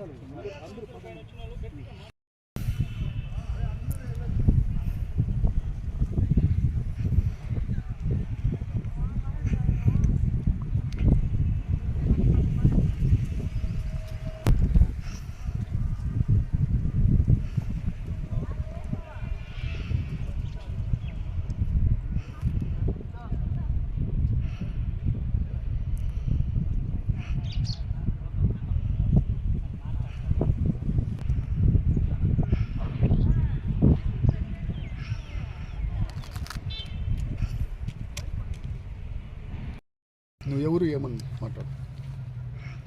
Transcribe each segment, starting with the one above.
నువ్వు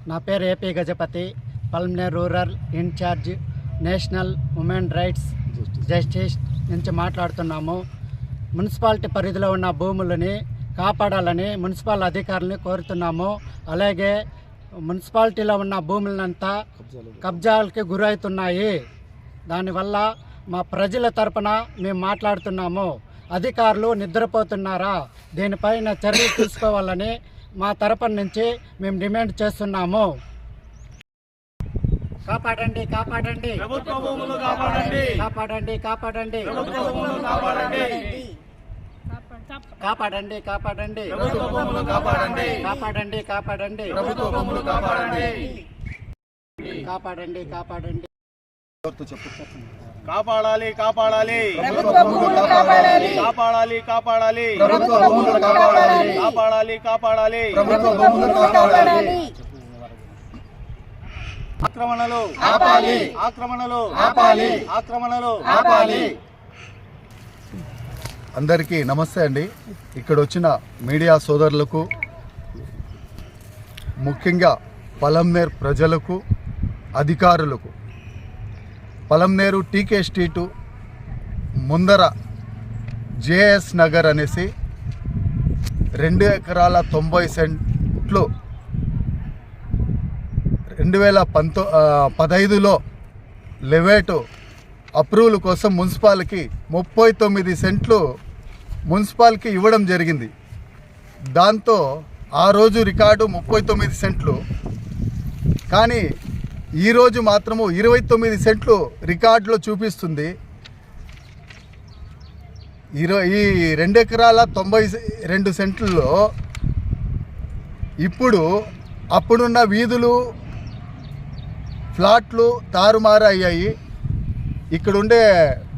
నా పేరు AP Gajapati Palamaner rural in-charge national women rights justice నుంచి మాట్లాడుతున్నాము. మున్సిపాలిటీ పరిధిలో ఉన్న భూములని కాపాడాలని మున్సిపల్ అధికారులని కోరుతున్నాము. అలాగే మున్సిపాలిటీలో ఉన్న భూములనంతా కబ్జాలకి గురవుతున్నాయి. దానివల్ల మా ప్రజల తరపున మేము మాట్లాడుతున్నాము. అధికారులు నిద్రపోతున్నారా? దీనిపైన చర్యలు తీసుకోవాలని మా తరపున నుంచి మేము డిమాండ్ చేస్తున్నాము. కాపాడండి కాపాడండి. ప్రభుత్వ భూములు కాపాడండి. కాపాడండి కాపాడండి. ప్రభుత్వ భూములు కాపాడండి. కాపాడండి కాపాడండి. ప్రభుత్వ భూములు కాపాడండి. కాపాడండి కాపాడండి. ప్రభుత్వ భూములు కాపాడండి. కాపాడండి కాపాడండి. ఎవరితో చెప్పు కాపాడాలి కాపాడాలి. కాపాడాలి. కాపాడాలి కాపాడాలి. కాపాడాలి. ఆక్రమణలు. ఆపాలి. ఆక్రమణలు. ఆపాలి. ఆక్రమణలు. ఆపాలి. అందరికీ నమస్తే అండి. ఇక్కడ వచ్చిన మీడియా సోదరులకు ముఖ్యంగా పలంనేర్ ప్రజలకు అధికారులకు పలంనేరు టీకే స్ట్రీటు ముందర జేఎస్ నగర్ అనేసి రెండు ఎకరాల తొంభై సెంట్లు రెండు వేల పంతొ పదహైదులో లెవేటు అప్రూవల్ కోసం మున్సిపాల్కి ముప్పై తొమ్మిది సెంట్లు మున్సిపాల్కి ఇవ్వడం జరిగింది. దాంతో ఆ రోజు రికార్డు ముప్పై తొమ్మిది సెంట్లు. కానీ ఈరోజు మాత్రము ఇరవై తొమ్మిది సెంట్లు రికార్డులో చూపిస్తుంది. ఇరవై ఈ రెండు ఎకరాల తొంభై రెండు సెంట్లలో ఇప్పుడు అప్పుడున్న వీధులు ఫ్లాట్లు తారుమారు అయ్యాయి ఇక్కడుండే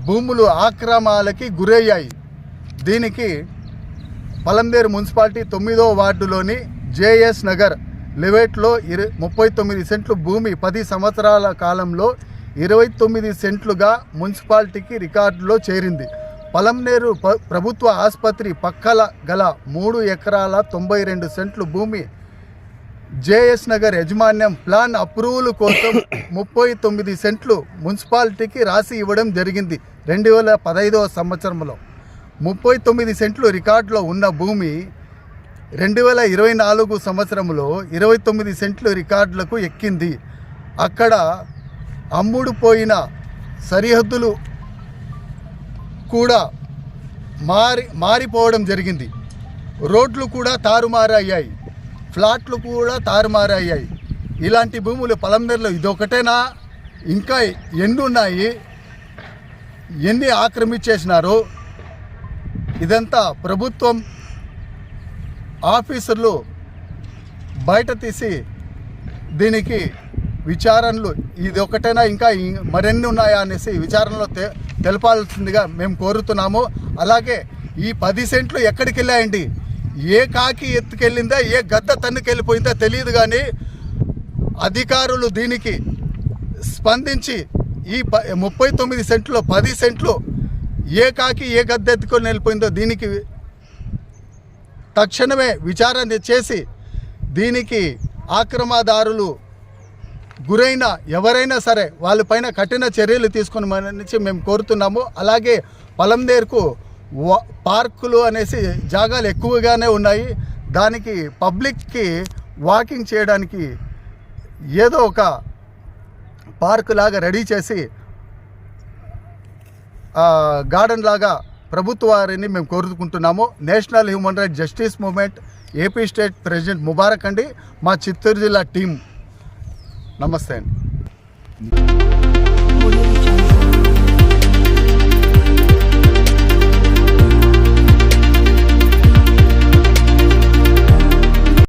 భూములు ఆక్రమాలకి గురయ్యాయి. దీనికి పలందేరు మున్సిపాలిటీ తొమ్మిదో వార్డులోని జేఎస్ నగర్ లెవేట్లో ఇరవై ముప్పై తొమ్మిది సెంట్లు భూమి పది సంవత్సరాల కాలంలో ఇరవై తొమ్మిది సెంట్లుగా మున్సిపాలిటీకి రికార్డులో చేరింది. పలంనేరు ప- ప్రభుత్వ ఆసుపత్రి పక్కల గల మూడు ఎకరాల తొంభై రెండు సెంట్లు భూమి జేఎస్ నగర్ యజమాన్యం ప్లాన్ అప్రూవల్ కోసం ముప్పై తొమ్మిది సెంట్లు మున్సిపాలిటీకి రాసి ఇవ్వడం జరిగింది రెండు వేల పదహైదవ సంవత్సరంలో. ముప్పై తొమ్మిది సెంట్లు రికార్డులో ఉన్న భూమి రెండు వేల ఇరవై నాలుగు సంవత్సరంలో ఇరవై తొమ్మిది సెంట్లు రికార్డులకు ఎక్కింది. అక్కడ అమ్ముడు పోయిన సరిహద్దులు కూడా మారి మారిపోవడం జరిగింది. రోడ్లు కూడా తారుమారయ్యాయి. ఫ్లాట్లు కూడా తారుమారయ్యాయి. ఇలాంటి భూములు పలందర్లో ఇదొకటేనా? ఇంకా ఎన్ని ఉన్నాయి ఎన్ని ఆక్రమించేసినారు? ఇదంతా ప్రభుత్వం ఆఫీసర్లు బయట తీసి దీనికి విచారణలు ఇది ఒకటైనా ఇంకా మరెన్ని ఉన్నాయా అనేసి విచారణలో తె తెలపాల్సిందిగా మేము కోరుతున్నాము. అలాగే ఈ పది సెంట్లు ఎక్కడికి వెళ్ళాయండి? ఏ కాకి ఎత్తుకెళ్ళిందా? ఏ గద్ద తన్నుకెళ్ళిపోయిందా తెలియదు కానీ అధికారులు దీనికి స్పందించి ఈ ప ముప్పై తొమ్మిది సెంట్లు పది సెంట్లు ఏ కాకి ఏ గద్ద ఎత్తుకొని వెళ్ళిపోయిందో దీనికి తక్షణమే విచారణ చేసి దీనికి ఆక్రమదారులు గురైన ఎవరైనా సరే వాళ్ళపైన కఠిన చర్యలు తీసుకుని నుంచి మేము కోరుతున్నాము. అలాగే పలందేరుకు పార్కులు అనేసి జాగాలు ఎక్కువగానే ఉన్నాయి. దానికి పబ్లిక్కి వాకింగ్ చేయడానికి ఏదో ఒక పార్కు లాగా రెడీ చేసి గార్డెన్ లాగా ప్రభుత్వారిని మేము కోరుకుంటున్నాము. National human right justice movement AP state president Mubarak అండి. మా చిత్తూరు జిల్లా టీం. నమస్తే అండి.